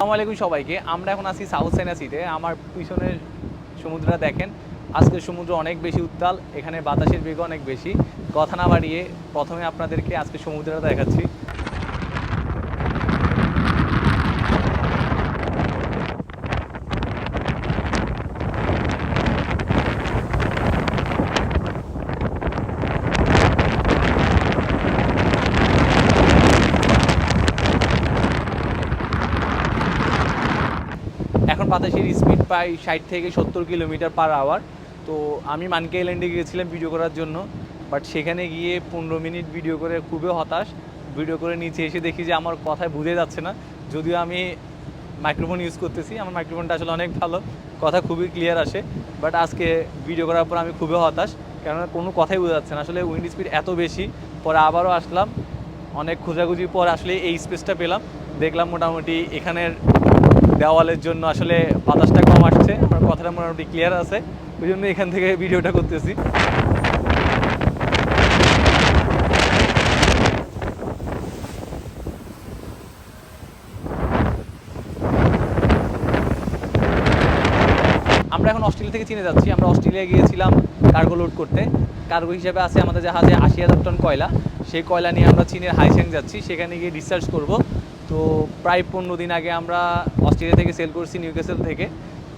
আসসালামু আলাইকুম সবাইকে। আমরা এখন আছি সাউথ চাইনা সিতে আমার পিছনের সমুদ্রটা দেখেন। আজকে সমুদ্র অনেক বেশি উত্তাল, এখানে বাতাসের বেগ অনেক বেশি। কথা না বাড়িয়ে প্রথমে আপনাদেরকে আজকে সমুদ্রটা দেখাচ্ছি। বাতাসের স্পিড প্রায় ষাট থেকে সত্তর কিলোমিটার পার আওয়ার তো আমি মানকে আইল্যান্ডে গিয়েছিলাম ভিডিও করার জন্য। বাট সেখানে গিয়ে পনেরো মিনিট ভিডিও করে খুবই হতাশ। ভিডিও করে নিচে এসে দেখি যে আমার কথায় বুঝে যাচ্ছে না। যদিও আমি মাইক্রোফোন ইউজ করতেছি, আমার মাইক্রোফোনটা আসলে অনেক ভালো। কথা খুবই ক্লিয়ার আসে। বাট আজকে ভিডিও করার পর আমি খুবই হতাশ। কেননা কোনো কথাই বোঝা যাচ্ছে না। আসলে উইন্ড স্পিড এত বেশি। পরে আবারও আসলাম। অনেক খোঁজাখুঁজির পর আসলে এই স্পেসটা পেলাম। দেখলাম মোটামুটি এখানের দেওয়ালের জন্য আসলে বাতাসটা কম আসছে, আমার কথাটা মোটামুটি ক্লিয়ার আছে, ওই জন্য এখান থেকে ভিডিওটা করতেছি। আমরা এখন অস্ট্রেলিয়া থেকে চিনে যাচ্ছি, আমরা অস্ট্রেলিয়া গিয়েছিলাম কার্গো লোড করতে। কার্গো হিসেবে আছে আমাদের জাহাজে আশি হাজার টন কয়লা, সেই কয়লা নিয়ে আমরা চীনের হাইসেং যাচ্ছি, সেখানে গিয়ে রিসার্চ করব। তো প্রায় পনেরো দিন আগে আমরা অস্ট্রেলিয়া থেকে সেল করছি, নিউক্যাসেল থেকে।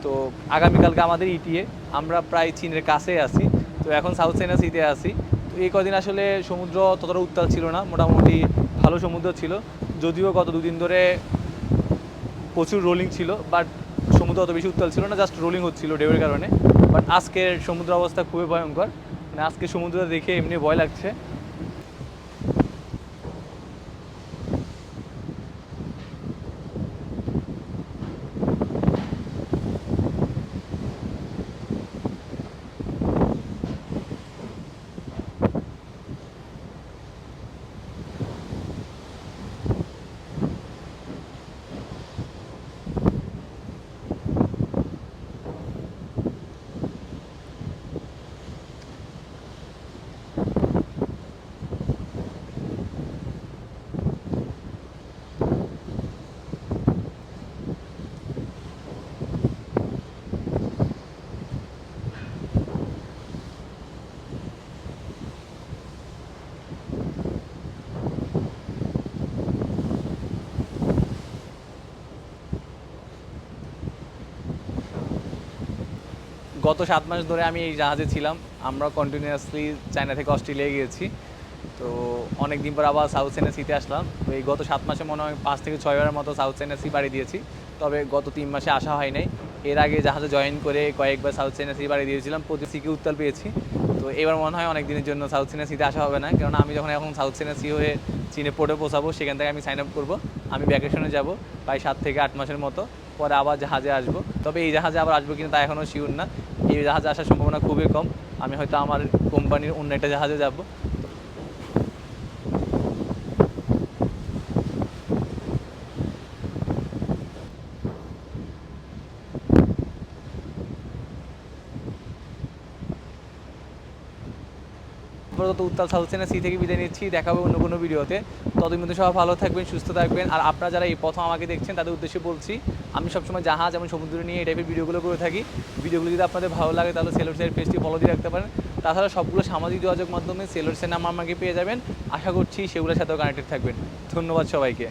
তো আগামীকালকে আমাদের ইটিএ আমরা প্রায় চীনের কাছে আছি। তো এখন সাউথ চাইনা সিতে আছি। তো এই কদিন আসলে সমুদ্র ততটা উত্তাল ছিল না, মোটামুটি ভালো সমুদ্র ছিল। যদিও গত দুদিন ধরে প্রচুর রোলিং ছিল বাট সমুদ্র অত বেশি উত্তাল ছিল না জাস্ট রোলিং হচ্ছিল ঢেউয়ের কারণে। বাট আজকের সমুদ্র অবস্থা খুবই ভয়ঙ্কর। মানে আজকে সমুদ্র দেখে এমনি ভয় লাগছে। গত সাত মাস ধরে আমি এই জাহাজে ছিলাম। আমরা কন্টিনিউয়াসলি চায়না থেকে অস্ট্রেলিয়া গিয়েছি। তো অনেক দিন পর আবার সাউথ চাইনা সিতে আসলাম। তো এই গত সাত মাসে মনে হয় পাঁচ থেকে ছয়বারের মতো সাউথ চাইনা সি বাড়ি দিয়েছি। তবে গত তিন মাসে আসা হয় নাই। এর আগে জাহাজে জয়েন করে কয়েকবার সাউথ চাইনা সি বাড়ি দিয়েছিলাম। প্রতি সিকে উত্তাল পেয়েছি। তো এবার মনে হয় অনেক দিনের জন্য সাউথ চাইনা সিতে আসা হবে না। কারণ আমি যখন এখন সাউথ চাইনা সি হয়ে চীনে পোর্টে পৌঁছাবো, সেখান থেকে আমি সাইন আপ করব। আমি ভ্যাকেশনে যাব প্রায় সাত থেকে আট মাসের মতো। পরে আবার জাহাজে আসব। তবে এই জাহাজে আবার আসব কিনা তা এখনও শিওর না। এই জাহাজে আসার সম্ভাবনা খুবই কম। আমি হয়তো আমার কোম্পানির অন্য একটা জাহাজে যাব। আপাতত উত্তাল সাউথ চাইনা সি থেকে বিদায় নিচ্ছি দেখাবো অন্য কোনো ভিডিওতে। ততদিন মধ্যে সবাই ভালো থাকবেন, সুস্থ থাকবেন। আর আপনারা যারা এই প্রথম আমাকে দেখছেন, তাদের উদ্দেশ্যে বলছি, আমি সবসময় জাহাজ এবং সমুদ্র নিয়ে এই টাইপের ভিডিওগুলো করে থাকি। ভিডিওগুলো যদি আপনাদের ভালো লাগে, তাহলে সেলোরসের পেজটি ফলো দিয়ে রাখতে পারেন। তাছাড়া সবগুলো সামাজিক যোগাযোগ মাধ্যমে সেলোরসের নাম আমাকে পেয়ে যাবেন। আশা করছি সেগুলোর সাথেও কানেক্টেড থাকবেন। ধন্যবাদ সবাইকে।